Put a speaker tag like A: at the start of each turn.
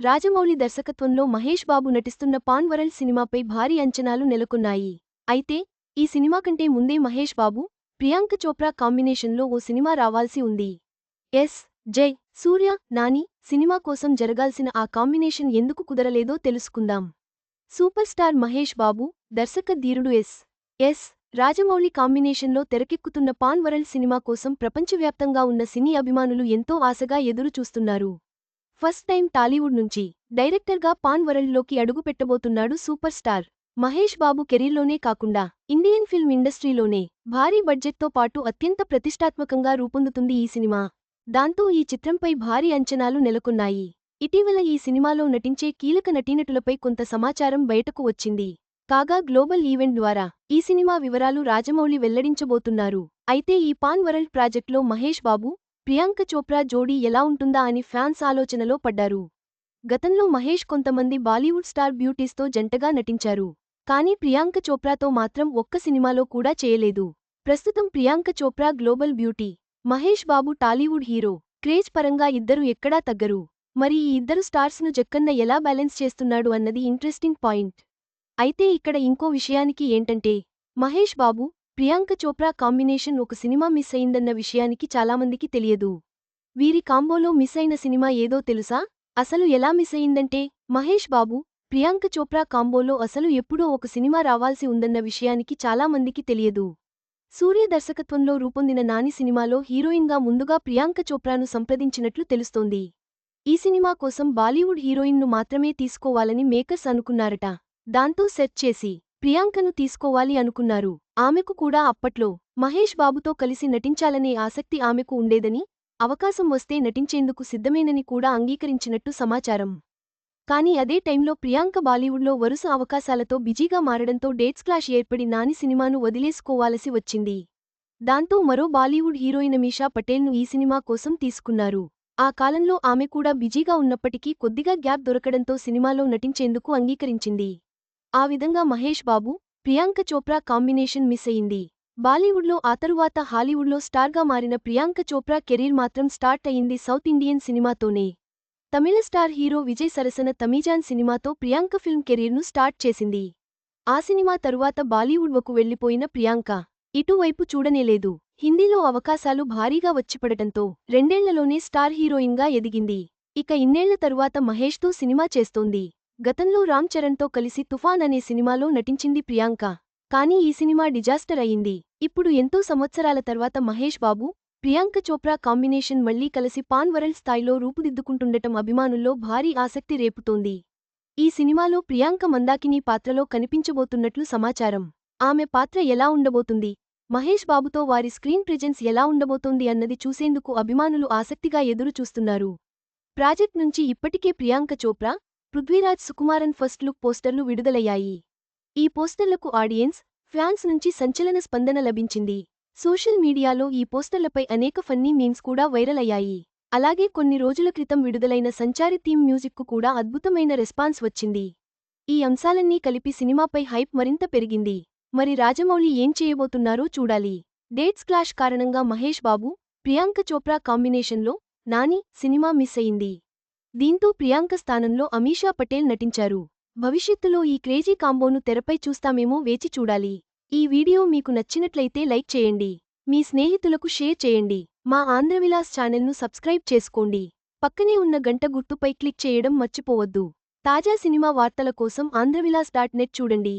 A: రాజమౌళి దర్శకత్వంలో మహేష్ బాబు నటిస్తున్న pan world సినిమాపై భారీ అంచనాలు నెలకొన్నాయి. అయితే ఈ సినిమా కంటే ముందే మహేష్ బాబు ప్రియాంక చోప్రా కాంబినేషన్లో ఓ సినిమా రావాల్సి ఉంది. ఎస్. జై. సూర్య నాని సినిమా కోసం జరగాల్సిన ఆ కాంబినేషన్ ఎందుకు కుదరలేదో తెలుసుకుందాం. సూపర్ స్టార్ మహేష్ బాబు దర్శక ధీరుడు ఎస్. ఎస్. రాజమౌళి కాంబినేషన్లో తెరకెక్కుతున్న పాన్ వరల్డ్ సినిమా కోసం ప్రపంచవ్యాప్తంగా ఉన్న సినీ అభిమానులు ఎంతో ఆశగా ఎదురు చూస్తున్నారు ఫస్ట్ టైం టాలీవుడ్ నుంచి డైరెక్టర్గా పాన్ వరల్డ్లోకి అడుగుపెట్టబోతున్నాడు సూపర్ స్టార్ మహేష్ బాబు కెరీర్లోనే కాకుండా ఇండియన్ ఫిల్మ్ ఇండస్ట్రీలోనే భారీ బడ్జెట్తో పాటు అత్యంత ప్రతిష్టాత్మకంగా రూపొందుతుంది ఈ సినిమా. దాంతో ఈ చిత్రంపై భారీ అంచనాలు నెలకొన్నాయి. ఇటీవల ఈ సినిమాలో నటించే కీలక నటీనటులపై కొంత సమాచారం బయటకు వచ్చింది. కాగా గ్లోబల్ ఈవెంట్ ద్వారా ఈ సినిమా వివరాలు రాజమౌళి వెల్లడించబోతున్నారు. అయితే ఈ పాన్ వరల్డ్ ప్రాజెక్ట్లో మహేష్ బాబు ప్రియాంక చోప్రా జోడీ ఎలా ఉంటుందా అని ఫ్యాన్స్ ఆలోచనలో పడ్డారు. గతంలో మహేష్ కొంతమంది బాలీవుడ్ స్టార్ బ్యూటీస్తో జంటగా నటించారు. కానీ ప్రియాంక చోప్రాతో మాత్రం ఒక్క సినిమాలో కూడా చేయలేదు. ప్రస్తుతం Priyanka Chopra global beauty Mahesh Babu Tollywood hero craze పరంగా ఇద్దరు ఎక్కడా తగ్గరు. మరి ఈ ఇద్దరు స్టార్స్ను జక్కన్న ఎలా బ్యాలెన్స్ చేస్తున్నాడు అన్నది ఇంట్రెస్టింగ్ పాయింట్. అయితే ఇక్కడ ఇంకో విషయానికి ఏంటంటే మహేష్ బాబు ప్రియాంక చోప్రా కాంబినేషన్ ఒక సినిమా మిస్ అయిందన్న విషయానికి చాలామందికి తెలియదు. వీరి కాంబోలో మిస్ అయిన సినిమా ఏదో తెలుసా? అసలు ఎలా మిస్ అయిందంటే మహేష్ బాబు ప్రియాంక చోప్రా కాంబోలో అసలు ఎప్పుడో ఒక సినిమా రావాల్సి ఉందన్న విషయానికి చాలామందికి తెలియదు. సూర్య దర్శకత్వంలో రూపొందిన నాని సినిమాలో హీరోయిన్గా ముందుగా ప్రియాంక చోప్రాను సంప్రదించినట్లు తెలుస్తోంది. ఈ సినిమా కోసం బాలీవుడ్ హీరోయిన్ను మాత్రమే తీసుకోవాలని మేకర్స్ అనుకున్నారట. దాంతో సెర్చ్ చేసి ప్రియాంకను తీసుకోవాలి అనుకున్నారు. ఆమెకు కూడా అప్పట్లో మహేష్ బాబుతో కలిసి నటించాలనే ఆసక్తి ఆమెకు ఉండేదని అవకాశం వస్తే నటించేందుకు సిద్ధమేనని కూడా అంగీకరించినట్టు సమాచారం. కానీ అదే టైంలో ప్రియాంక బాలీవుడ్లో వరుస అవకాశాలతో బిజీగా మారడంతో డేట్స్ క్లాష్ ఏర్పడి నాని సినిమాను వదిలేసుకోవాలసి వచ్చింది. దాంతో మరో బాలీవుడ్ హీరోయిన్ మీషా పటేల్ను ఈ సినిమా కోసం తీసుకున్నారు. ఆ కాలంలో ఆమె కూడా బిజీగా ఉన్నప్పటికీ కొద్దిగా గ్యాప్ దొరకడంతో సినిమాలో నటించేందుకు అంగీకరించింది. ఆ విధంగా మహేష్ బాబు ప్రియాంక చోప్రా కాంబినేషన్ మిస్ అయింది. బాలీవుడ్లో ఆ తరువాత హాలీవుడ్లో స్టార్గా మారిన ప్రియాంక చోప్రా కెరీర్ మాత్రం స్టార్ట్ అయింది సౌత్ ఇండియన్ సినిమాతోనే. తమిళ స్టార్ హీరో విజయ్ సరసన తమీజాన్ సినిమాతో ప్రియాంక ఫిల్మ్ కెరీర్ను స్టార్ట్ చేసింది. ఆ సినిమా తరువాత బాలీవుడ్ వకు వెళ్ళిపోయిన ప్రియాంక ఇటువైపు చూడనేలేదు. హిందీలో అవకాశాలు భారీగా వచ్చిపడటంతో రెండేళ్ళలోనే స్టార్ హీరోయిన్గా ఎదిగింది. ఇక ఇన్నేళ్ళ తరువాత మహేష్తో సినిమా చేస్తోంది. గతంలో రామ్ చరణ్తో కలిసి తుఫాన్ అనే సినిమాలో నటించింది ప్రియాంక. కానీ ఈ సినిమా డిజాస్టర్ అయింది ఇప్పుడు ఎంతో సంవత్సరాల తర్వాత మహేష్ బాబు ప్రియాంక చోప్రా కాంబినేషన్ మళ్ళీ కలిసి పాన్ వరల్డ్ స్థాయిలో రూపుదిద్దుకుంటుండటం అభిమానుల్లో భారీ ఆసక్తి రేపుతోంది. ఈ సినిమాలో ప్రియాంక మందాకినీ పాత్రలో కనిపించబోతున్నట్లు సమాచారం. ఆమె పాత్ర ఎలా ఉండబోతుంది? మహేష్ బాబుతో వారి స్క్రీన్ ప్రెజెన్స్ ఎలా ఉండబోతోంది అన్నది చూసేందుకు అభిమానులు ఆసక్తిగా ఎదురుచూస్తున్నారు. ప్రాజెక్ట్ నుంచి ఇప్పటికే ప్రియాంక చోప్రా పృథ్వీరాజ్ సుకుమారన్ ఫస్ట్ లుక్ పోస్టర్లు విడుదలయ్యాయి. ఈ పోస్టర్లకు ఆడియన్స్ ఫ్యాన్స్ నుంచి సంచలన స్పందన లభించింది. సోషల్ మీడియాలో ఈ పోస్టర్లపై అనేక ఫన్నీ మీమ్స్ కూడా వైరల్ అయ్యాయి అలాగే కొన్ని రోజుల క్రితం విడుదలైన సంచారి థీమ్ మ్యూజిక్కు కూడా అద్భుతమైన రెస్పాన్స్ వచ్చింది. ఈ అంశాలన్నీ కలిపి సినిమాపై హైప్ మరింత పెరిగింది. మరి రాజమౌళి ఏం చేయబోతున్నారో చూడాలి. డేట్స్ క్లాష్ కారణంగా మహేష్ బాబు ప్రియాంక చోప్రా కాంబినేషన్లో నాని సినిమా మిస్ అయింది. దీంతో ప్రియాంక స్థానంలో అమీషా పటేల్ నటించారు. భవిష్యత్తులో ఈ క్రేజీ కాంబోను తెరపై చూస్తామేమో వేచి చూడాలి. ఈ వీడియో మీకు నచ్చినట్లయితే లైక్ చేయండి. మీ స్నేహితులకు షేర్ చేయండి. మా ఆంధ్రవిలాస్ ఛానల్ను సబ్స్క్రైబ్ చేసుకోండి. పక్కనే ఉన్న గంట గుర్తుపై క్లిక్ చేయడం మర్చిపోవద్దు. తాజా సినిమా వార్తల కోసం ఆంధ్రవిలాస్ డాట్ నెట్ చూడండి.